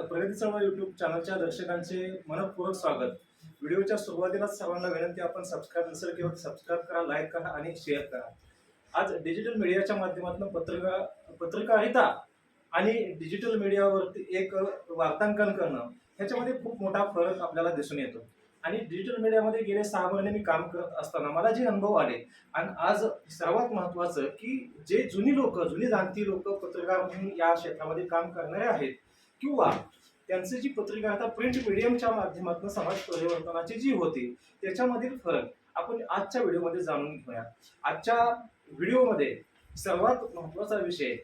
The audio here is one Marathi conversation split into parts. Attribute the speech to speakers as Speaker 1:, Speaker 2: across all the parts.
Speaker 1: प्रगती चळवळ युट्यूब चॅनलच्या दर्शकांचे मनपूर्वक स्वागत. व्हिडिओच्या सुरुवातीलाच सर्वांना विनंती आपण सबस्क्राईब नसेल किंवा सबस्क्राईब करा लाईक करा आणि शेअर करा. आज डिजिटल मीडियाच्या माध्यमातून पत्रकार पत्रकारिता आणि डिजिटल मीडियावरती एक वार्तांकन करणं ह्याच्यामध्ये खूप मोठा फरक आपल्याला दिसून येतो. आणि डिजिटल मीडियामध्ये गेले सहा महिने मी काम करत असताना मला जे अनुभव आले आणि आज सर्वात महत्वाचं की जे जुनी लोक जुनी जाणती लोक पत्रकार म्हणून या क्षेत्रामध्ये काम करणारे आहेत किंवा त्यांची जी पत्रकारिता प्रिंट मीडियमच्या माध्यमातून समाज परिवर्तनाची जी होती त्याच्यामधील फरक आपण आजच्या व्हिडिओमध्ये जाणून घेऊया. आजच्या व्हिडिओमध्ये सर्वात महत्त्वाचा विषय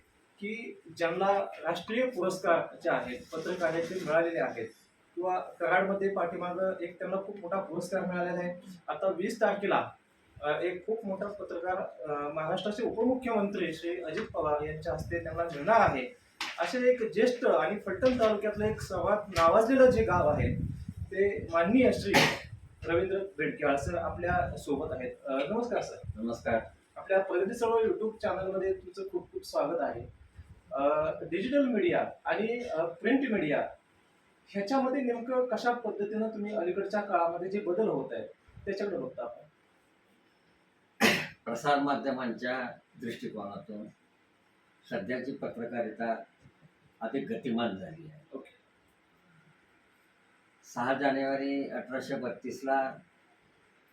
Speaker 1: की ज्यांना राष्ट्रीय पुरस्कार जे आहेत पत्रकारितेत मिळालेले आहेत. किंवा कराडमध्ये पाठीमागं एक त्यांना खूप मोठा पुरस्कार मिळालेला आहे. आता वीस तारखेला एक खूप मोठा पत्रकार महाराष्ट्राचे उपमुख्यमंत्री श्री अजित पवार यांच्या हस्ते त्यांना मिळणार आहे. असे एक ज्येष्ठ आणि फलटण तालुक्यातलं एक सर्वात नावाजलेलं जे गाव आहे ते माननीय श्री रवींद्र बेडकेवाळ सर आपल्यासोबत आहेत. अ, नमस्कार सर.
Speaker 2: नमस्कार.
Speaker 1: आपल्या प्रगती चळवळ युट्यूब चॅनलमध्ये तुमचं खूप खूप स्वागत आहे. डिजिटल मीडिया आणि प्रिंट मीडिया ह्याच्यामध्ये नेमकं कशा पद्धतीनं तुम्ही अलीकडच्या काळामध्ये जे बदल होत आहेत त्याच्याकडे बघता आपण.
Speaker 2: प्रसार माध्यमांच्या दृष्टिकोनातून सध्याची पत्रकारिता अधिक गतिमान झाली आहे.
Speaker 1: ओके.
Speaker 2: सहा जानेवारी अठराशे बत्तीसला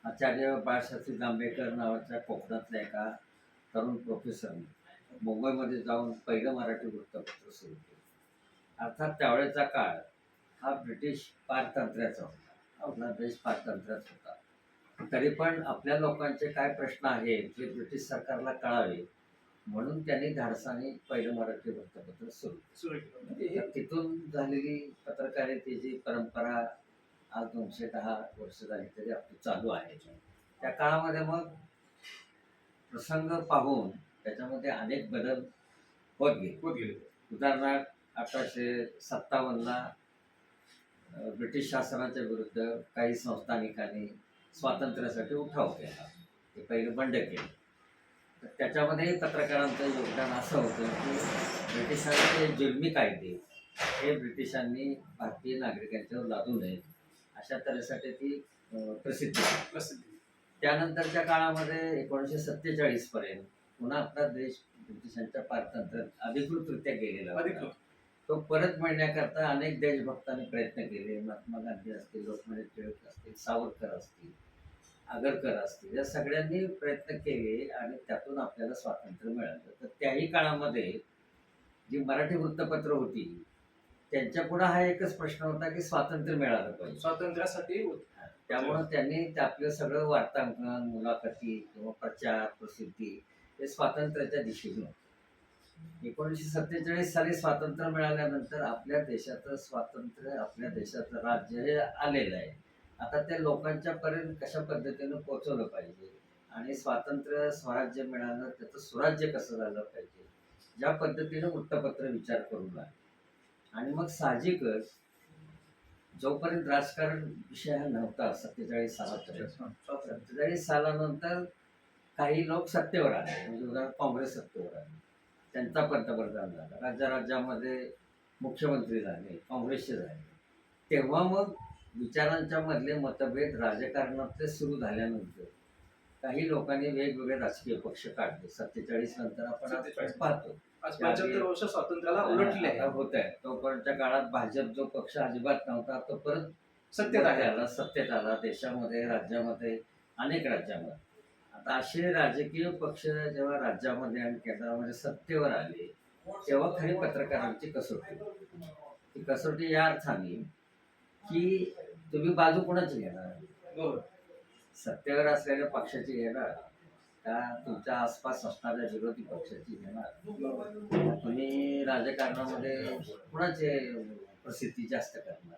Speaker 2: आचार्य बाळशास्त्री जांभेकर नावाच्या कोकणातल्या एका तरुण प्रोफेसरने मुंबईमध्ये जाऊन पहिलं मराठी वृत्तपत्र सुरू केलं. अर्थात त्यावेळेचा काळ हा ब्रिटिश पारतंत्र्याचा होता. आपला देश पारतंत्र्यात होता. तरी पण आपल्या लोकांचे काय प्रश्न आहेत जे ब्रिटिश सरकारला कळावे म्हणून त्यांनी धाडसाने पहिलं मराठी वृत्तपत्र सुरू केलं.
Speaker 1: म्हणजे हे
Speaker 2: तिथून झालेली पत्रकारितेची परंपरा आज दोनशे दहा वर्ष झाली तरी आपली चालू आहे. त्या काळामध्ये मग प्रसंग पाहून त्याच्यामध्ये अनेक बदल होत गेले.
Speaker 1: होत गेले.
Speaker 2: उदाहरणार्थ अठराशे सत्तावन्नला ब्रिटिश शासनाच्या विरुद्ध काही संस्थानिकांनी स्वातंत्र्यासाठी उठाव केला. ते पहिलं बंड केलं. त्याच्यामध्ये पत्रकारांचं योगदान असं होतं की ब्रिटिशांचे जुलमी कायदे हे ब्रिटिशांनी भारतीय नागरिकांच्यावर लादू नयेत. अशा तऱ्हेसाठी ती प्रसिद्ध.
Speaker 1: प्रसिद्धी.
Speaker 2: त्यानंतरच्या काळामध्ये एकोणीसशे सत्तेचाळीस पर्यंत पुन्हा आपला देश ब्रिटिशांच्या पारतंत्र्यात अधिकृतरित्या गेलेला होता. तो परत मिळण्याकरता अनेक देशभक्तांनी प्रयत्न केले. महात्मा गांधी असतील लोकमान्य टिळक असतील सावरकर असतील. आगरकर असतील या सगळ्यांनी प्रयत्न केले आणि त्यातून आपल्याला स्वातंत्र्य मिळालं. तर त्याही काळामध्ये जी मराठी वृत्तपत्र होती त्यांच्या पुढे हा एकच प्रश्न होता की स्वातंत्र्य मिळालं पाहिजे.
Speaker 1: स्वातंत्र्यासाठी
Speaker 2: त्यामुळं त्यांनी आपलं सगळं वार्तांकन मुलाखती किंवा प्रचार प्रसिद्धी हे स्वातंत्र्याच्या दिशेने होतं. एकोणीसशे सत्तेचाळीस साली स्वातंत्र्य मिळाल्यानंतर आपल्या देशाचं स्वातंत्र्य आपल्या देशाचं राज्य हे आलेलं आहे. आता ते लोकांच्या पर्यंत कशा पद्धतीनं पोहोचवलं पाहिजे? आणि स्वातंत्र्य स्वराज्य मिळालं त्याचं स्वराज्य कसं झालं पाहिजे? ज्या पद्धतीनं वृत्तपत्र विचार करू लागले आणि मग साहजिकच जोपर्यंत राजकारण विषय हा नव्हता सत्तेचाळीस सालापर्यंत. सत्तेचाळीस सालानंतर काही लोक सत्तेवर आले. म्हणजे उदाहरण काँग्रेस सत्तेवर आले. त्यांचा पंतप्रधान झाला. राज्या राज्यामध्ये मुख्यमंत्री झाले काँग्रेसचे झाले. तेव्हा मग विचारांच्या मधले मतभेद राजकारणातले सुरू झाल्यानंतर काही लोकांनी वेगवेगळे राजकीय पक्ष काढले. सत्तेचाळीस नंतर आपण आज
Speaker 1: 47.
Speaker 2: पाहतो.
Speaker 1: वर्ष स्वातंत्र्याला उलटले.
Speaker 2: होत आहे. तोपर्यंतच्या काळात भाजप जो पक्ष अजिबात नव्हता तो परत
Speaker 1: सत्तेत
Speaker 2: आला. सत्तेत आला देशामध्ये राज्यामध्ये अनेक राज्यामध्ये. आता असे राजकीय पक्ष जेव्हा राज्यामध्ये आणि केंद्रामध्ये सत्तेवर आले तेव्हा खरी पत्रकारांची कसोटी ती कसोटी या अर्थाने की तुम्ही बाजू कोणाची घेणार? सत्तेवर असलेल्या पक्षाची घेणार का तुमच्या आसपास असणाऱ्या विरोधी पक्षाची घेणार? तुम्ही राजकारणामध्ये कुणाचे प्रसिद्धी जास्त करणार?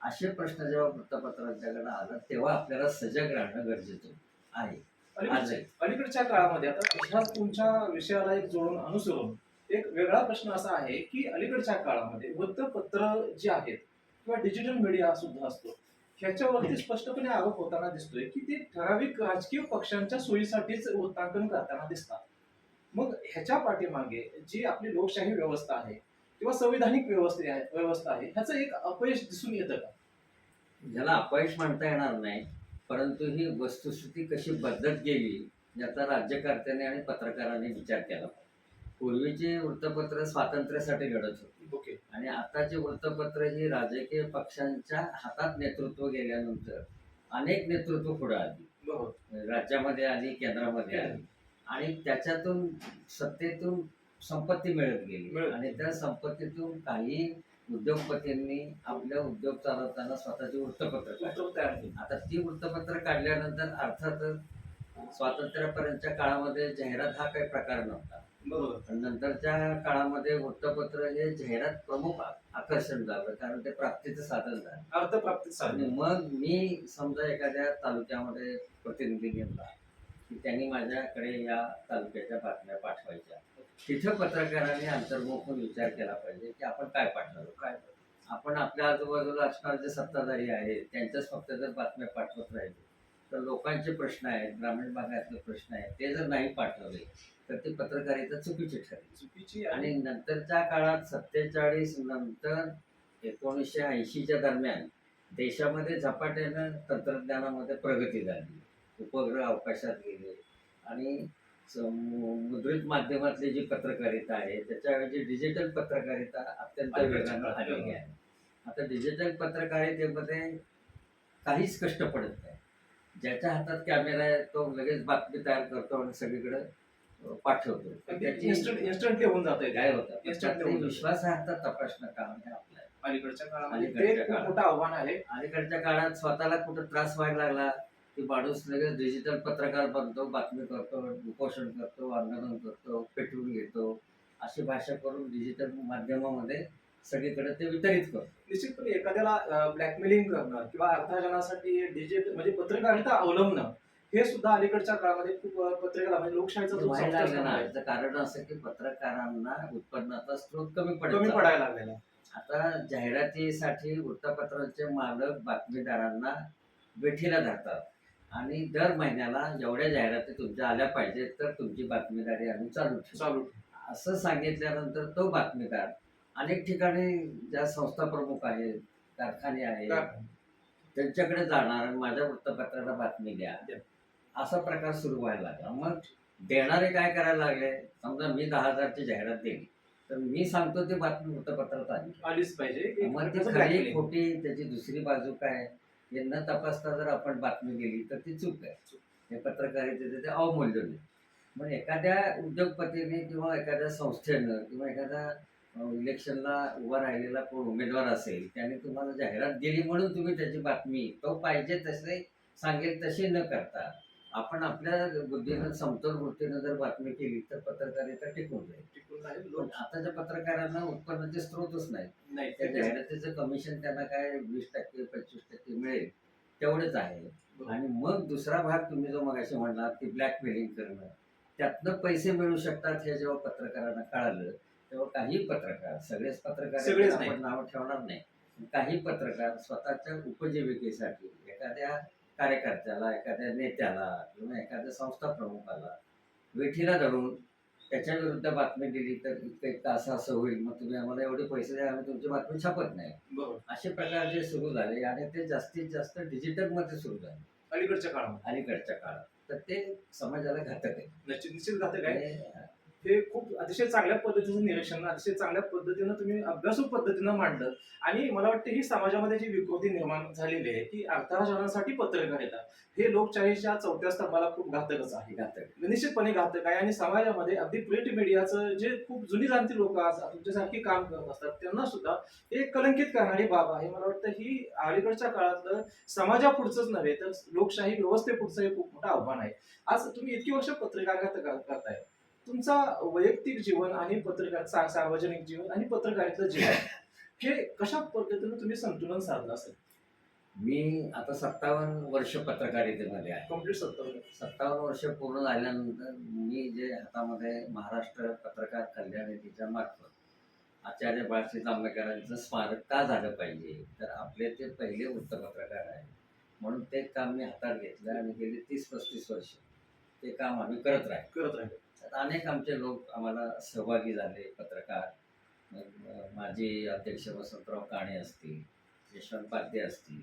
Speaker 2: असे प्रश्न जेव्हा वृत्तपत्रांच्याकडे आला तेव्हा आपल्याला सजग राहणं गरजेचं आहे.
Speaker 1: अलीकडच्या काळामध्ये आता ह्याच तुमच्या विषयाला एक जोडून अनुसरून एक वेगळा प्रश्न असा आहे की अलीकडच्या काळामध्ये वृत्तपत्र जे आहेत किंवा डिजिटल मीडिया सुद्धा असतो. ह्याच्यावरती स्पष्टपणे आरोप होताना दिसतोय की ते ठराविक राजकीय पक्षांच्या सोयीसाठीच वृत्तांकन करताना दिसतात. मग ह्याच्या पाठीमागे जी आपली लोकशाही व्यवस्था आहे किंवा संविधानिक व्यवस्था आहे व्यवस्था आहे ह्याचं एक अपयश दिसून येतं का?
Speaker 2: ज्याला अपयश म्हणता येणार नाही परंतु ही वस्तुस्थिती कशी बदलत गेली याचा राज्यकर्त्याने आणि पत्रकारांनी विचार केला. पाहिजे. पूर्वीची वृत्तपत्र स्वातंत्र्यासाठी लढत होती.
Speaker 1: ओके.
Speaker 2: आणि आताची वृत्तपत्र ही राजकीय पक्षांच्या हातात नेतृत्व गेल्यानंतर अनेक नेतृत्व पुढे आली. राज्यामध्ये आली केंद्रामध्ये आली. आणि त्याच्यातून सत्तेतून संपत्ती मिळत गेली. आणि त्या संपत्तीतून काही उद्योगपतींनी आपल्या उद्योग चालवताना स्वतःची वृत्तपत्र काढली. आता ती वृत्तपत्र काढल्यानंतर अर्थातच स्वातंत्र्यापर्यंतच्या काळामध्ये जाहिरात हा काही प्रकार नव्हता.
Speaker 1: बरोबर.
Speaker 2: नंतरच्या काळामध्ये वृत्तपत्र हे जाहिरात प्रमुख आकर्षण झालं कारण ते प्राप्तीचं साधन झालं.
Speaker 1: अर्थप्राप्ती
Speaker 2: आणि
Speaker 1: साधने
Speaker 2: मग मी समजा एखाद्या तालुक्यामध्ये प्रतिनिधी नेमला की त्यांनी माझ्याकडे या तालुक्याच्या बातम्या पाठवायच्या. तिथं पत्रकारांनी अंतर्मुख होऊन विचार केला पाहिजे की आपण काय पाठवलं? काय आपण आपल्या आजूबाजूला असणारे जे सत्ताधारी आहेत त्यांच्याच फक्त जर बातम्या पाठवत राहिले तर लोकांचे प्रश्न आहेत ग्रामीण भागातले प्रश्न आहेत ते जर नाही पाठवले तर ती पत्रकारिता चुकीची ठरली.
Speaker 1: चुकीची
Speaker 2: आणि नंतरच्या काळात सत्तेचाळीस नंतर एकोणीसशे ऐंशीच्या दरम्यान देशामध्ये झपाट्यानं तंत्रज्ञानामध्ये प्रगती झाली. उपग्रह अवकाशात गेले. आणि मुद्रित माध्यमातली जी पत्रकारिता आहे त्याच्याऐवजी डिजिटल पत्रकारिता अत्यंत वेगानं. आलेली आहे. आता डिजिटल पत्रकारितेमध्ये काहीच कष्ट पडत नाही. ज्याच्या हातात कॅमेरा आहे तो लगेच बातमी तयार करतो आणि सगळीकडे पाठवतो.
Speaker 1: इन्स्टंटली होऊन जात
Speaker 2: काय होतं? पण
Speaker 1: Instant
Speaker 2: त्यातलं
Speaker 1: होऊन.
Speaker 2: विश्वासार्हता तपासणं काम हे आपलं आहे.
Speaker 1: अलीकडच्या काळामध्ये ते खूप
Speaker 2: काळात.
Speaker 1: मोठं आव्हान आहे.
Speaker 2: अलीकडच्या काळात स्वतःला कुठं त्रास व्हायला लागला की माणूस लगेच डिजिटल पत्रकार बनतो बातमी करतो उपोषण करतो आंदोलन करतो पेटवून घेतो. अशी भाषा करून डिजिटल माध्यमामध्ये सगळीकडे ते वितरित करतो.
Speaker 1: निश्चितपणे एखाद्याला ब्लॅकमेलिंग करणं किंवा अर्थार्जनासाठी डिजिटल म्हणजे पत्रकारिता अवलंबणं हे सुद्धा अलीकडच्या काळामध्ये खूप पत्रकार म्हणजे लोकशाहीचा जो
Speaker 2: व्हायला लागलं ना याचं कारण असं की पत्रकारांना उत्पन्नाचा स्रोत कमी पडत
Speaker 1: कमी. पडायला लागलेला
Speaker 2: आता जाहिरातीसाठी वृत्तपत्रांचे मालक बातमीदारांना वेठीला धरतात. आणि दर महिन्याला एवढ्या जाहिराती तुमच्या आल्या पाहिजेत तर तुमची बातमीदारी आम्ही चालू ठेवू.
Speaker 1: चालू
Speaker 2: असं सांगितल्यानंतर तो बातमीदार अनेक ठिकाणी ज्या संस्था प्रमुख आहेत कारखाने आहेत त्यांच्याकडे जाणार आणि माझ्या वृत्तपत्राला बातमी द्या.
Speaker 1: द्या.
Speaker 2: असा प्रकार सुरू व्हायला लागला. मग देणारे काय करायला लागले? समजा मी दहा हजारची जाहिरात दिली तर मी सांगतो ती बातमी वृत्तपत्रात आली.
Speaker 1: आलीच पाहिजे.
Speaker 2: मग ती खरी. खोटी त्याची दुसरी बाजू काय? हे न तपासता जर आपण बातमी दिली तर ती चूक आहे. हे पत्रकारितेचे ते अवमूल्य मग एखाद्या उद्योगपतीने किंवा एखाद्या संस्थेनं किंवा एखाद्या इलेक्शनला उभा राहिलेला कोण उमेदवार असेल त्याने तुम्हाला जाहिरात दिली म्हणून तुम्ही त्याची बातमी तो पाहिजे तसे सांगेल तशी न करता आपण आपल्या बुद्धीनं समतोल वृत्तीनं जर बातमी केली तर पत्रकारिता टिकून जाईल
Speaker 1: टिकून राहील.
Speaker 2: पण
Speaker 1: लोक-
Speaker 2: आताच्या पत्रकारांना उत्पन्नाचे स्रोतच नाही त्या जाहिरातीचं कमिशन त्यांना काय वीस टक्के पंचवीस टक्के मिळेल तेवढंच आहे. आणि मग दुसरा भाग तुम्ही जो मगाशी म्हणला की ब्लॅकमेलिंग करणं त्यातनं पैसे मिळू शकतात हे जेव्हा पत्रकारांना कळालं तेव्हा काही पत्रकार सगळेच पत्रकार
Speaker 1: सगळेच
Speaker 2: आपण. नाव ठेवणार नाही काही पत्रकार स्वतःच्या उपजीविकेसाठी एखाद्या कार्यकर्त्याला एखाद्या नेत्याला किंवा एखाद्या संस्था प्रमुखाला वेठीला धरून त्याच्या विरुद्ध बातमी दिली तर इतकं इतकं असं असं होईल. मग तुम्ही आम्हाला एवढे पैसे द्या आम्ही तुमची बातमी छापत नाही. असे प्रकार जे सुरू झाले आणि ते जास्तीत जास्त डिजिटलमध्ये सुरू झाले.
Speaker 1: अलीकडच्या काळामध्ये.
Speaker 2: अलीकडच्या काळात. तर ते समाजाला घातक आहे.
Speaker 1: निश्चित घातक आहे.
Speaker 2: हे
Speaker 1: खूप अतिशय चांगल्या पद्धतीचं निरीक्षण अतिशय चांगल्या पद्धतीनं तुम्ही अभ्यासू पद्धतीनं मांडलं. आणि मला वाटतं ही समाजामध्ये जी विकृती निर्माण झालेली आहे की अर्थार्जनासाठी पत्रकारिता हे लोकशाहीच्या चौथ्या स्तंभाला खूप घातकच आहे.
Speaker 2: घातक. आहे.
Speaker 1: निश्चितपणे घातक आहे. आणि समाजामध्ये अगदी प्रिंट मीडियाचं जे खूप जुनी जाणती लोक आज तुमच्यासारखी काम करत असतात त्यांना सुद्धा हे कलंकित करणारी बाब आहे. मला वाटतं ही अलीकडच्या काळातलं समाजापुढचंच नव्हे तर लोकशाही व्यवस्थेपुढचं हे खूप मोठं आव्हान आहे. आज तुम्ही इतकी वर्ष पत्रकारिता कर- करताय तुमचा वैयक्तिक जीवन आणि पत्रकार सार्वजनिक जीवन आणि पत्रकारितेचं जीवन हे कशा पद्धतीनं तुम्ही संतुलन साधलं असेल?
Speaker 2: मी आता सत्तावन्न वर्ष पत्रकारितेमध्ये आहे.
Speaker 1: कंप्लीट सत्तर
Speaker 2: सत्तावन्न वर्ष पूर्ण झाल्यानंतर मी जे हातामध्ये महाराष्ट्र पत्रकार कल्याण निधीच्या मार्फत आचार्य बाळासाहेब जांभेकरांचं स्मारक का झालं पाहिजे? तर आपले ते पहिले वृत्तपत्रकार आहे म्हणून ते काम मी हातात घेतलं आणि गेली तीस पस्तीस वर्ष ते काम आम्ही करत राहिलो.
Speaker 1: करत राहिले.
Speaker 2: त्यात अनेक आमचे लोक आम्हाला सहभागी झाले पत्रकार. माजी अध्यक्ष वसंतराव काणे असतील यशवंत पाध्ये असतील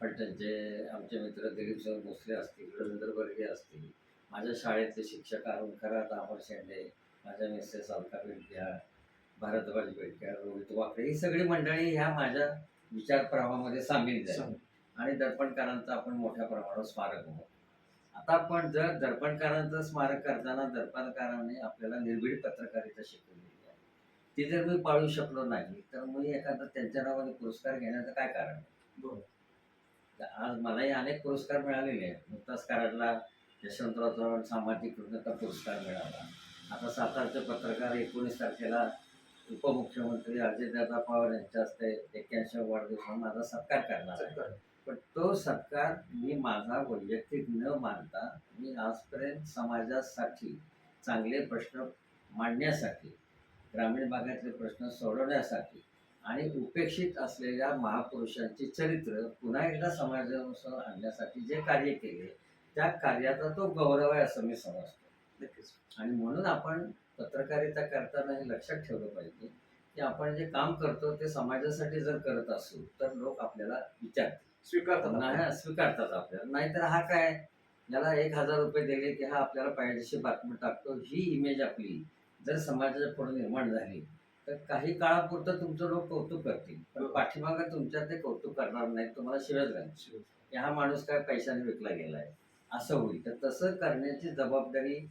Speaker 2: फलटणचे आमचे मित्र दिलीपसिंह भोसले असतील रवींद्र बर्गे असतील माझ्या शाळेतले शिक्षक अरुण खरात अमर शेंडे माझ्या मिसेस अलका बेडक्या भारद्वाज बेडक्या रोहित वाकडे ही सगळी मंडळी ह्या माझ्या विचार प्रवाहामध्ये सामील झाली. आणि दर्पणकारांचं आपण मोठ्या प्रमाणावर स्मारक उभं आता आपण जर दर्पणकारांचं स्मारक करताना दर्पणकारांनी आपल्याला निर्भीड पत्रकारिता शिकवलेली आहे. ती जर मी पाळू शकलो नाही तर मी एखादा त्यांच्या नावाने पुरस्कार घेण्याचं काय कारण?
Speaker 1: बरोबर.
Speaker 2: आज मलाही अनेक पुरस्कार मिळालेले आहेत. नुकताच कराडला यशवंतराव चव्हाण सामाजिक कृतज्ञता पुरस्कार मिळाला. आता सातारचे पत्रकार एकोणीस तारखेला उपमुख्यमंत्री अजितदादा पवार यांच्या हस्ते एक्क्याऐंशी वाढदिवसाला माझा सत्कार करणार आहे पण तो सत्कार मी माझा वैयक्तिक न मानता मी आजपर्यंत समाजासाठी चांगले प्रश्न मांडण्यासाठी ग्रामीण भागातले प्रश्न सोडवण्यासाठी आणि उपेक्षित असलेल्या महापुरुषांची चरित्र पुन्हा एकदा समाजासमोर आणण्यासाठी जे कार्य केले त्या कार्याचा तो गौरव आहे असं मी समजतो.
Speaker 1: नक्कीच.
Speaker 2: आणि म्हणून आपण पत्रकारिता करताना हे लक्षात ठेवलं पाहिजे की आपण जे काम करतो ते समाजासाठी जर करत असू तर लोक आपल्याला विचारतात
Speaker 1: स्वीकारतात
Speaker 2: नाही स्वीकारतात आपल्याला. नाहीतर हा काय याला एक हजार रुपये दिले की हा आपल्याला पाहिजेशी बातमी टाकतो. ही इमेज आपली जर समाजाच्या पुढे निर्माण झाली तर काही काळापुरतं तुमचं लोक कौतुक करतील. पण
Speaker 1: बरोबर.
Speaker 2: पाठीमागं तुमच्या ते कौतुक करणार नाही तुम्हाला शिवाय घालतील की हा माणूस काय पैशाने विकला गेलाय. असं होईल. तर तसं करण्याची जबाबदारी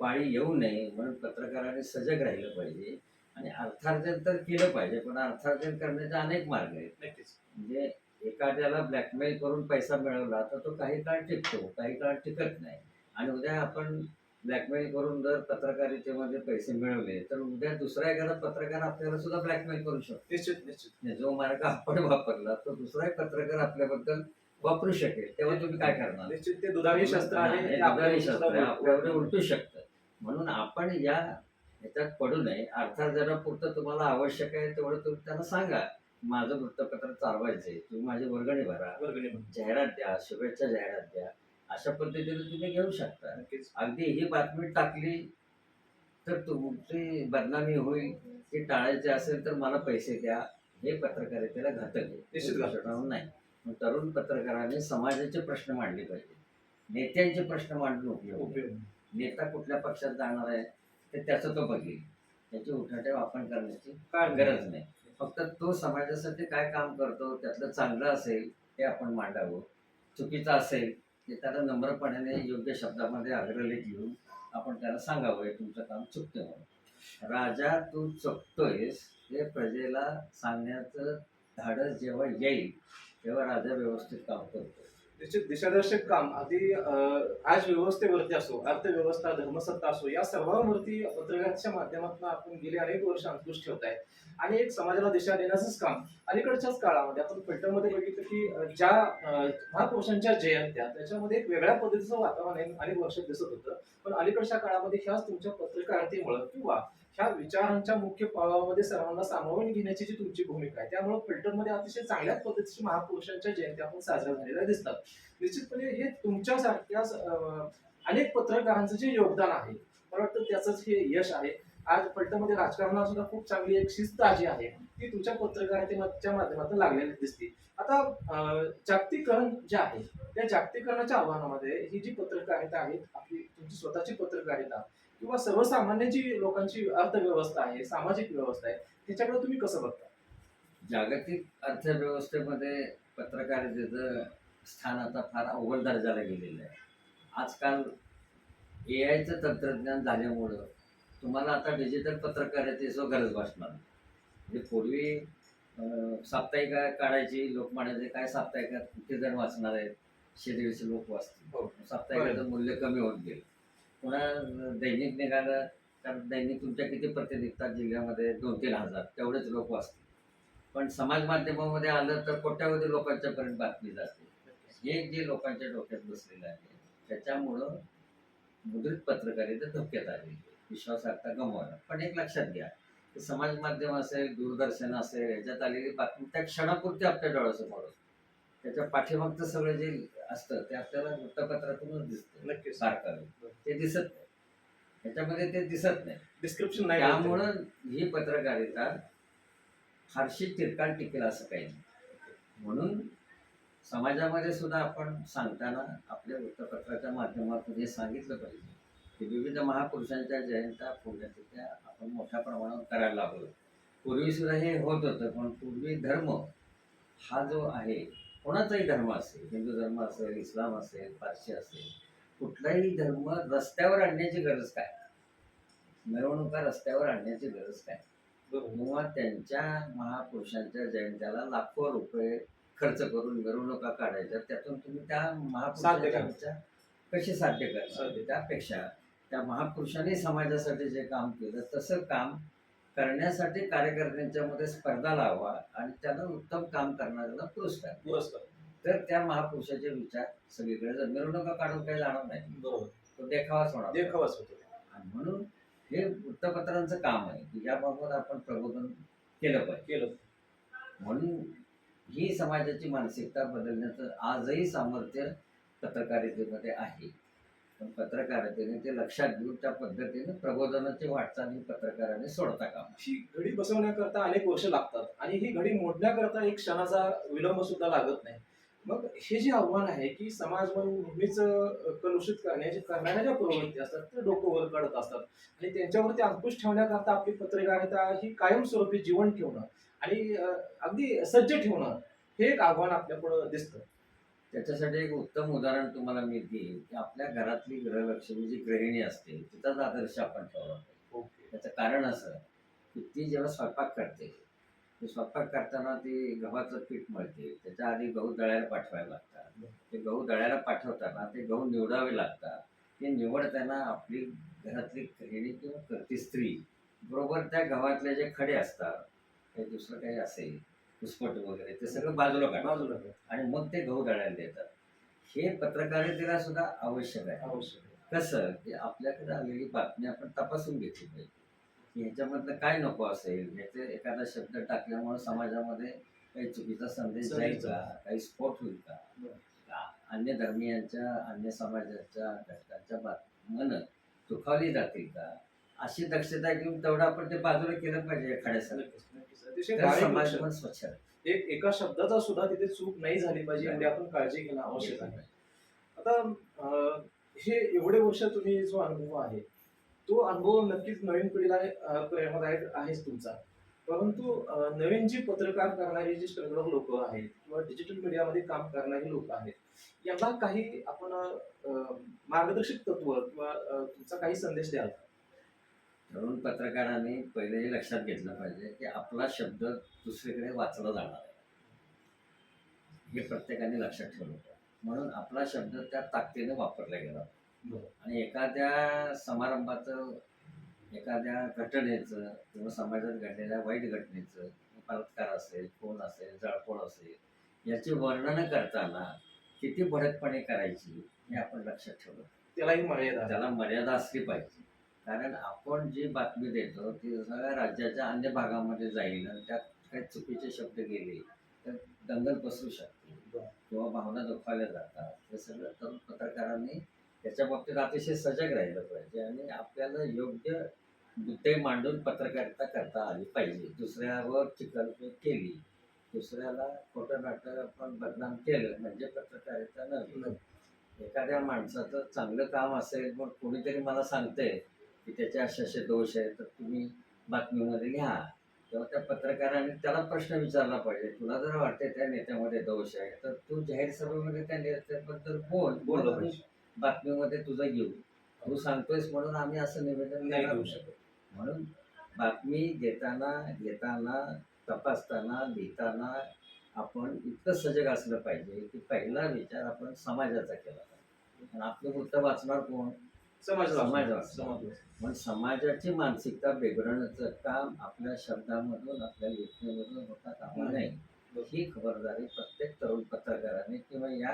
Speaker 2: पाळी येऊ नये म्हणून पत्रकारांनी सजग राहिलं पाहिजे. आणि अर्थार्जन तर केलं पाहिजे पण अर्थार्जन करण्याचे अनेक मार्ग आहेत.
Speaker 1: नक्कीच.
Speaker 2: म्हणजे एखाद्याला ब्लॅकमेल करून पैसा मिळवला तर तो काही काळ टिकतो काही काळ टिकत नाही. आणि उद्या आपण ब्लॅकमेल करून जर पत्रकारितेमध्ये पैसे मिळवले तर उद्या दुसरा एखादा पत्रकार आपल्याला सुद्धा ब्लॅकमेल करू शकतो.
Speaker 1: निश्चित निश्चित.
Speaker 2: म्हणजे जो मार्ग आपण वापरला तो दुसरा एक पत्रकार आपल्याबद्दल वापरू शकेल. तेव्हा तुम्ही काय करणार?
Speaker 1: निश्चित ते दुधावी शस्त्र आहे
Speaker 2: शस्त्र आपल्यावर उलटू शकतं. म्हणून आपण या ह्याच्यात पडू नये. अर्थार्जनापुरतं तुम्हाला आवश्यक आहे तेवढं तुम्ही त्यांना सांगा. माझं वृत्तपत्र चालवायचंय. तुम्ही माझी वर्गणी भरा.
Speaker 1: वर्गणी.
Speaker 2: जाहिरात द्या शुभेच्छा जाहिरात द्या. अशा पद्धतीने तुम्ही घेऊ शकता. अगदी ही बातमी टाकली तर तुमची बदनामी होईल. ती टाळायची असेल तर मला पैसे द्या. हे पत्रकारितेला घातक आहे. नाही. तरुण पत्रकारांनी समाजाचे प्रश्न मांडले पाहिजे. नेत्यांचे प्रश्न मांडून उपयोग नेता कुठल्या पक्षात जाणार आहे ते त्याचं तो बघेल. त्याची उठाठेव आपण करण्याची
Speaker 1: काय
Speaker 2: गरज नाही. फक्त तो समाजासाठी काय काम करतो त्यातलं चांगलं असेल ते आपण मांडावं. चुकीचं असेल ते त्याला नम्रपणाने योग्य शब्दामध्ये अग्रलेख घेऊन आपण त्याला सांगावं हे तुमचं काम चुकतं म्हणून. राजा तू चुकतोयस हे प्रजेला सांगण्याचं धाडस जेव्हा येईल तेव्हा राजा व्यवस्थित काम करतो
Speaker 1: त्याचे दिशादर्शक काम आधी आज व्यवस्थेवरती असो अर्थव्यवस्था धर्मसत्ता असो या सर्वांवरती पत्रकाराच्या माध्यमातून आपण गेली अनेक वर्ष अंकुश ठेवत आहे आणि एक समाजाला दिशा देण्याचंच काम. अलीकडच्याच काळामध्ये आपण फिल्टरमध्ये बघितलं की ज्या महापुरुषांच्या जयंत्या त्याच्यामध्ये एक वेगळ्या पद्धतीचं वातावरण अनेक- अनेक वर्षात दिसत होतं. पण अलीकडच्या काळामध्ये ह्याच तुमच्या पत्रकारितेमुळं किंवा ह्या विचारांच्या मुख्य पावामध्ये सर्वांना सामावून घेण्याची जी तुमची भूमिका आहे त्यामुळे फिल्टरमध्ये अतिशय चांगल्या पद्धतीची महापुरुषांच्या जयंती आपण साजऱ्या झालेल्या दिसतात. निश्चितपणे हे तुमच्यासारख्या अनेक पत्रकारांचं जे योगदान आहे मला वाटतं त्याचंच हे यश आहे. आज फलटणमध्ये राजकारणाला सुद्धा खूप चांगली एक शिस्त जी आहे ती तुमच्या पत्रकारितेच्या माध्यमातून लागलेली दिसते. आता जागतिकरण जे आहे त्या जागतिकरणाच्या आव्हानामध्ये ही जी पत्रकारिता आहे आपली तुमची स्वतःची पत्रकारिता किंवा सर्वसामान्य जी लोकांची अर्थव्यवस्था आहे सामाजिक व्यवस्था आहे त्याच्याकडे तुम्ही कसं बघता?
Speaker 2: जागतिक अर्थव्यवस्थेमध्ये पत्रकारितेचं स्थान आता फार अव्वल दर्जाला गेलेलं आहे. आजकाल ए आयचं तंत्रज्ञान झाल्यामुळं तुम्हाला आता डिजिटल पत्रकारितेचं गरज भासणार. म्हणजे पूर्वी साप्ताहिका काढायची लोक म्हणायचे काय साप्ताहिकात किती जण वाचणार आहेत? शे दीडशे लोक वाचतील.
Speaker 1: हो.
Speaker 2: साप्ताहिकाचं मूल्य कमी होत गेलं. पुन्हा दैनिक निघालं तर दैनिक तुमच्या किती प्रति निघतात जिल्ह्यामध्ये? दोन तीन हजार. तेवढेच लोक वाचतील पण समाज माध्यमामध्ये आलं तर कोट्यावधी लोकांच्यापर्यंत बातमी जाते. हे जे लोकांच्या डोक्यात बसलेलं आहे त्याच्यामुळं मुद्रित पत्रकारिता धोक्यात आली. विश्वासार्हता गमवणं पण एक लक्षात घ्या समाज माध्यम असेल दूरदर्शन असेल याच्यात आलेली बातमी त्या क्षणापुरती आपल्या डोळ्यासमोर असते. त्याच्या पाठीमागचं सगळं जे असतं ते आपल्याला वृत्तपत्रातूनच दिसतं.
Speaker 1: नक्कीच.
Speaker 2: बारकावे ते दिसत नाही. त्याच्यामध्ये ते दिसत नाही.
Speaker 1: डिस्क्रिप्शन नाही
Speaker 2: त्यामुळं ही पत्रकारिता फारशी तिरकाल टिकेल असं काही नाही. म्हणून समाजामध्ये सुद्धा आपण सांगताना आपल्या वृत्तपत्राच्या माध्यमातून हे सांगितलं पाहिजे की विविध महापुरुषांच्या जयंत्या पुण्यतिथ्या आपण मोठ्या प्रमाणावर करायला लागलो. पूर्वी सुद्धा हे होत होतं पण पूर्वी धर्म हा जो आहे कोणाचाही धर्म असेल हिंदू धर्म असेल इस्लाम असेल पारशी असेल कुठलाही धर्म रस्त्यावर आणण्याची गरज काय मिरवणुका रस्त्यावर आणण्याची गरज काय. किंवा त्यांच्या महापुरुषांच्या जयंत्याला लाखो रुपये खर्च करून मिरवणुका काढायच्या त्यातून तुम्ही त्या महापुरुषांच्या कसे साध्य करणार. त्यापेक्षा त्या महापुरुषांनी समाजासाठी जे काम केलं तसं काम करण्यासाठी कार्यकर्त्यांच्या मध्ये स्पर्धा लावा आणि त्याला उत्तम काम करणाऱ्याला पुरस्कार.
Speaker 1: पुरस्कार.
Speaker 2: तर त्या महापुरुषाचे विचार सगळीकडे जर मिरवणुका काढून काही जाणार नाही?
Speaker 1: बरोबर.
Speaker 2: तो देखावाच होणार.
Speaker 1: देखावाच होतो
Speaker 2: आणि म्हणून हे वृत्तपत्रांचं काम आहे की याबाबत आपण प्रबोधन केलं पाहिजे.
Speaker 1: केलं
Speaker 2: म्हणून ही समाजाची मानसिकता बदलण्याचं आजही सामर्थ्य पत्रकारितेमध्ये आहे. पण पत्रकारितेने ते लक्षात घेऊन त्या पद्धतीने प्रबोधनाची वाटचाल ही पत्रकाराने सोडता काम
Speaker 1: ही घडी बसवण्याकरता अनेक वर्ष लागतात आणि ही घडी मोडण्याकरता एक क्षणाचा विलंब सुद्धा लागत नाही. मग हे जे आव्हान आहे की समाज म्हणून नेहमीच कलुषित करण्याची करणाऱ्या ज्या प्रवृत्ती असतात ते डोकं वर काढत असतात. आणि त्यांच्यावरती अंकुश ठेवण्याकरता आपली पत्रकारिता ही कायमस्वरूपी जीवन ठेवणं आणि अगदी सज्ज ठेवणं हे एक आव्हान आपल्या पुढं दिसतं.
Speaker 2: त्याच्यासाठी एक उत्तम उदाहरण तुम्हाला मी देईन की आपल्या घरातली गृहलक्ष्मी जी गृहिणी असते तिचाच आदर्श आपण ठेवला पाहिजे त्याचं कारण असं की ती जेव्हा स्वयंपाक करते ती स्वयंपाक करताना ती गव्हाचं पीठ मळते त्याच्या आधी गहू दळायला पाठवायला लागतात. ते गहू दळायला पाठवताना ते गहू निवडावे लागतात. ते निवडताना आपली घरातली गृहिणी किंवा करती स्त्री बरोबर त्या गव्हातले जे खडे असतात काही दुसरं काही असेल पुष्पट वगैरे ते सगळं बाजूला काढतात.
Speaker 1: बाजूला
Speaker 2: आणि मग ते गहू दळायला देतात. हे पत्रकारितेला सुद्धा आवश्यक आहे.
Speaker 1: आवश्यक आहे.
Speaker 2: कसं? की आपल्याकडे आलेली बातमी आपण तपासून घेतली पाहिजे. की ह्याच्यामधलं काय नको असेल? ह्याचे एखादा शब्द टाकल्यामुळे समाजामध्ये काही चुकीचा संदेश जाईल का? काही स्फोट होईल का?
Speaker 1: बरं.
Speaker 2: का? अन्य धर्मियांच्या अन्य समाजाच्या घटकांच्या बात मन दुखावली जातील का? अशी दक्षता घेऊन तेवढं आपण ते बाजूला केलं पाहिजे
Speaker 1: नक्कीच, नक्कीच. अतिशय बारीक
Speaker 2: समाज स्वच्छ.
Speaker 1: एक एका शब्दाचा सुद्धा तिथे चूक नाही झाली पाहिजे एवढी आपण काळजी घेणं आवश्यक आहे. आता अं, हे एवढे वर्ष तुम्ही जो अनुभव आहे तो अनुभव नक्कीच नवीन पिढीला अं, प्रेरणादायक आहेच तुमचा. परंतु अं, नवीन जी पत्रकार करणारी जी स्ट्रगलर लोक आहेत किंवा डिजिटल मीडियामध्ये काम करणारी लोक आहेत यांना काही आपण अं, मार्गदर्शक तत्व किंवा अं, तुमचा काही संदेश द्याल का?
Speaker 2: तरुण पत्रकारांनी पहिले हे लक्षात घेतलं पाहिजे की आपला शब्द दुसरीकडे वाचला जाणार आहे. हे प्रत्येकाने लक्षात ठेवलं म्हणून आपला शब्द त्या ताकदीने वापरला गेला. आणि एखाद्या समारंभाचं एखाद्या घटनेचं किंवा समाजात घडलेल्या वाईट घटनेचं बलात्कार असेल खून असेल जळपोळ असेल याची वर्णन करताना किती भडकपणे करायची हे आपण लक्षात ठेवलं
Speaker 1: त्यालाही मर्यादा.
Speaker 2: त्याला मर्यादा असली पाहिजे. कारण आपण जी बातमी देतो ती सगळ्या राज्याच्या अन्य भागामध्ये जाईल आणि त्यात काही चुकीचे शब्द गेले तर दंगल पसरू शकते. किंवा भावना दुखावल्या जातात. हे सगळं तरुण पत्रकारांनी त्याच्या बाबतीत अतिशय सजग राहिलं पाहिजे आणि आपल्याला योग्य मुद्दे मांडून पत्रकारिता करता आली पाहिजे. दुसऱ्यावर चिकलफेक केली दुसऱ्याला खोटं नाटक आपण बदनाम केलं म्हणजे पत्रकारिता नव्हे एखाद्या माणसाचं चांगलं काम असेल पण कोणीतरी मला सांगतंय की त्याचे असे असे दोष आहेत तर तुम्ही बातमीमध्ये लिहा तेव्हा त्या पत्रकाराने त्याला प्रश्न विचारला पाहिजे. तुला जर वाटते त्या नेत्यामध्ये दोष आहे तर तू जाहीर सभेमध्ये त्या नेत्याबद्दल बोल. बोल. बातमीमध्ये तुझं घेऊ. तू सांगतोयस म्हणून आम्ही असं निवेदन
Speaker 1: नाही
Speaker 2: नाही.
Speaker 1: शकत.
Speaker 2: म्हणून बातमी देताना घेताना तपासताना लिहिताना आपण इतकं सजग असलं पाहिजे की पहिला विचार आपण समाजाचा केला पाहिजे. आणि आपलं वृत्त वाचणार कोण?
Speaker 1: समाज
Speaker 2: समाज
Speaker 1: समाज
Speaker 2: पण समाजाची मानसिकता बिघडवण्याचं काम आपल्या शब्दामधून आपल्या लेखणीमधून होता कामा नये ही खबरदारी प्रत्येक तरुण पत्रकाराने किंवा या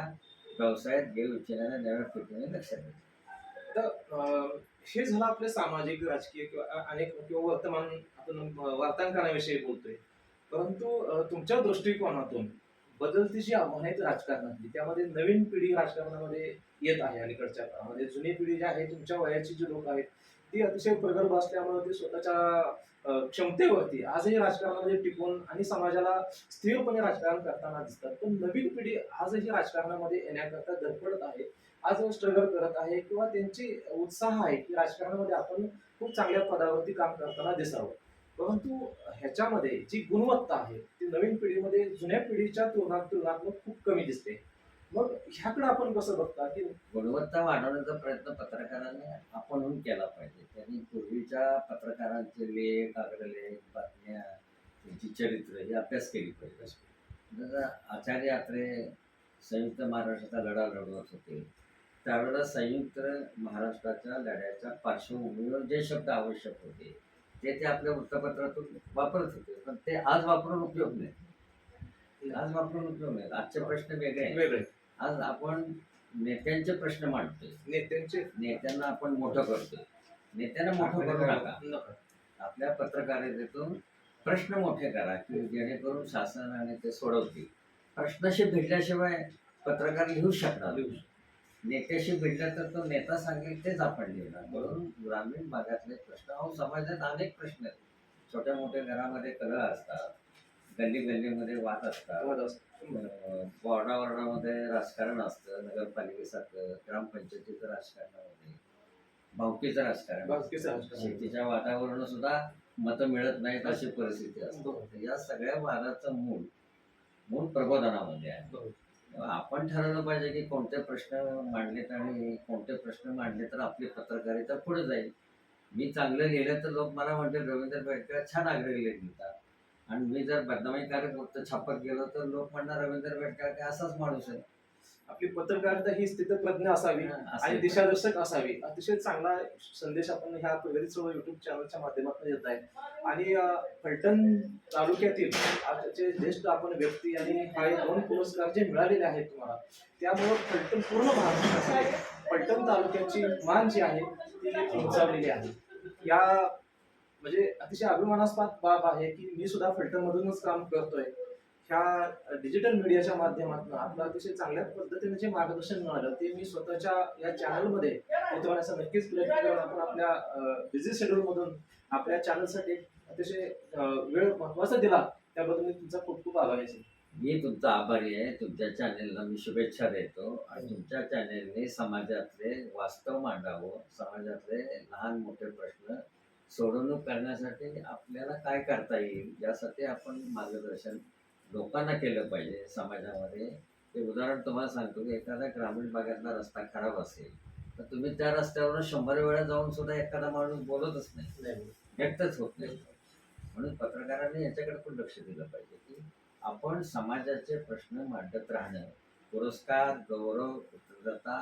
Speaker 2: व्यवसायात गेऊ इच्छिणाऱ्या नव्या पिढीने लक्षात घ्यायचं
Speaker 1: आता अं, हे झालं आपले सामाजिक राजकीय किंवा अ- अनेक किंवा वर्तमान आपण अं, वार्तांकनाविषयी बोलतोय. परंतु अं, तुमच्या दृष्टिकोनातून बदलती जी आव्हानं आहेत राजकारणातली. त्यामध्ये नवीन पिढी राजकारणामध्ये येत आहे अलीकडच्या काळामध्ये. जुनी पिढी जी आहे तुमच्या वयाची जी लोक आहेत ती अतिशय प्रगल्भ असल्यामुळे ती स्वतःच्या क्षमतेवरती आजही राजकारणामध्ये टिकून आणि समाजाला स्थिरपणे राजकारण करताना दिसतात. पण नवीन पिढी आजही राजकारणामध्ये येण्याकरता धडपडत आहे. आज स्ट्रगल करत आहे किंवा त्यांची उत्साह आहे की राजकारणामध्ये आपण खूप चांगल्या पदावरती काम करताना दिसावं. परंतु ह्याच्यामध्ये जी गुणवत्ता आहे ती नवीन पिढीमध्ये जुन्या पिढीच्या तुलनात तुलनात्मक खूप कमी दिसते. मग ह्याकडे आपण कसं बघता की
Speaker 2: गुणवत्ता वाढवण्याचा प्रयत्न पत्रकारांनी आपणहून केला पाहिजे. त्यांनी पूर्वीच्या पत्रकारांचे लेख अग्रलेख बातम्या त्यांची चरित्र ही अभ्यास केली पाहिजे. जसं आचार्य आत्रे संयुक्त महाराष्ट्राचा लढा लढवत होते. त्यावेळेला संयुक्त महाराष्ट्राच्या लढ्याच्या पार्श्वभूमीवर जे शब्द आवश्यक होते ते ते आपल्या वृत्तपत्रातून वापरत होते पण ते आज वापरून उपयोग नाही. आज वापरून उपयोग नाही. आजचे प्रश्न वेगळे आज आपण नेत्यांचे प्रश्न मांडतोय.
Speaker 1: नेत्यांचे?
Speaker 2: नेत्यांना आपण मोठं करतोय. नेत्यांना मोठं करू नका. आपल्या पत्रकारितेतून प्रश्न मोठे करा की जेणेकरून शासनाने ते सोडवतील. प्रश्नाशी भेटल्याशिवाय पत्रकार लिहू शकणार
Speaker 1: लिहू
Speaker 2: नेत्याशी भेटला तर तो नेता सांगेल तेच आपण लिहिणार म्हणून ग्रामीण भागातले प्रश्न अहो समाजात अनेक प्रश्न आहेत. छोट्या मोठ्या घरामध्ये कलह असतात गल्ली गल्लीमध्ये वाद असतात. वॉर्डावॉर्डामध्ये राजकारण असतं नगरपालिकेसारखं ग्रामपंचायतीचं राजकारणामध्ये भावकीचं राजकारण. शेतीच्या वादावरून सुद्धा मतं मिळत नाहीत अशी परिस्थिती असते. या सगळ्या वादाचं मूळ मूळ प्रबोधनामध्ये आहे. आपण ठरवलं पाहिजे की कोणते प्रश्न मांडलेत आणि कोणते प्रश्न मांडले तर आपली पत्रकारिता पुढे जाईल. मी चांगलं लिहिलं तर लोक मला म्हणतील रवींद्र बेडकर छान आग्रही लिहितात आणि मी जर बदनामीकारक वृत्त छापत गेलो तर लोक म्हणणार रवींद्र बेडकर काय असाच माणूस आहे.
Speaker 1: आपली पत्रकारिता ही स्थितप्रज्ञ असावी
Speaker 2: असं
Speaker 1: आणि दिशादर्शक असावी. अतिशय चांगला संदेश आपण ह्या प्रगती युट्यूब चॅनलच्या माध्यमातून देत आहे. आणि फलटण तालुक्यातील आजचे ज्येष्ठ आपण व्यक्ती आणि हा दोन पुरस्कार जे मिळालेले आहेत तुम्हाला त्यामुळं फलटण पूर्ण महाराष्ट्रासाठी फलटण तालुक्याची मान जी आहे ती उंचावलेली आहे. या म्हणजे अतिशय अभिमानास्पद बाब आहे की मी सुद्धा फलटण मधूनच काम करतोय. ह्या डिजिटल मीडियाच्या माध्यमातून आपलं अतिशय चांगल्या पद्धतीने जे मार्गदर्शन मिळालं ते मी स्वतःच्या या चॅनलमध्ये उतरवण्याचा नक्कीच प्रयत्न करून आपण आपल्या बिझी शेड्यूल मधून आपल्या चॅनलसाठी अतिशय वेळ महत्त्वाचा दिला. त्याबद्दल मी तुमचा खूप खूप आभारी आहे.
Speaker 2: मी तुमचा आभारी आहे. तुमच्या चॅनेलला मी शुभेच्छा देतो. आणि तुमच्या चॅनेलने समाजातले वास्तव मांडावं समाजातले लहान मोठे प्रश्न सोडवणूक करण्यासाठी आपल्याला काय करता येईल यासाठी आपण मार्गदर्शन लोकांना केलं पाहिजे समाजामध्ये. ते उदाहरण तुम्हाला सांगतो की एखादा ग्रामीण भागातला रस्ता खराब असेल तर तुम्ही त्या रस्त्यावर शंभर वेळा जाऊन सुद्धा एखादा माणूस बोलतच नाही. व्यक्तच होत नाही. म्हणून पत्रकारांनी याच्याकडे पण लक्ष दिलं पाहिजे की आपण समाजाचे प्रश्न मांडत राहणं पुरस्कार गौरव कृतज्ञता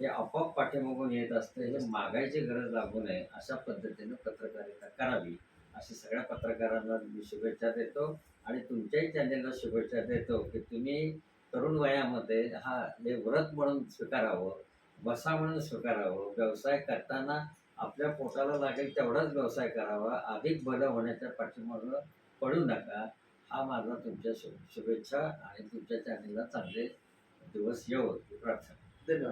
Speaker 2: हे आपोआप पाठीमागून येत असतं. हे मागायची गरज लागू नये अशा पद्धतीनं पत्रकारिता करावी अशी सगळ्या पत्रकारांना मी शुभेच्छा देतो. आणि तुमच्याही चॅनेलला शुभेच्छा देतो की तुम्ही तरुण वयामध्ये हा हे व्रत म्हणून स्वीकारावं बसा म्हणून स्वीकारावं व्यवसाय करताना आपल्या पोटाला लागेल तेवढाच व्यवसाय करावा अधिक बरं होण्याच्या पाठीमागं पडू नका. हा माझा तुमच्या शु शुभेच्छा आणि तुमच्या चॅनेलला चांगले दिवस येऊ प्रार्थना.
Speaker 1: धन्यवाद.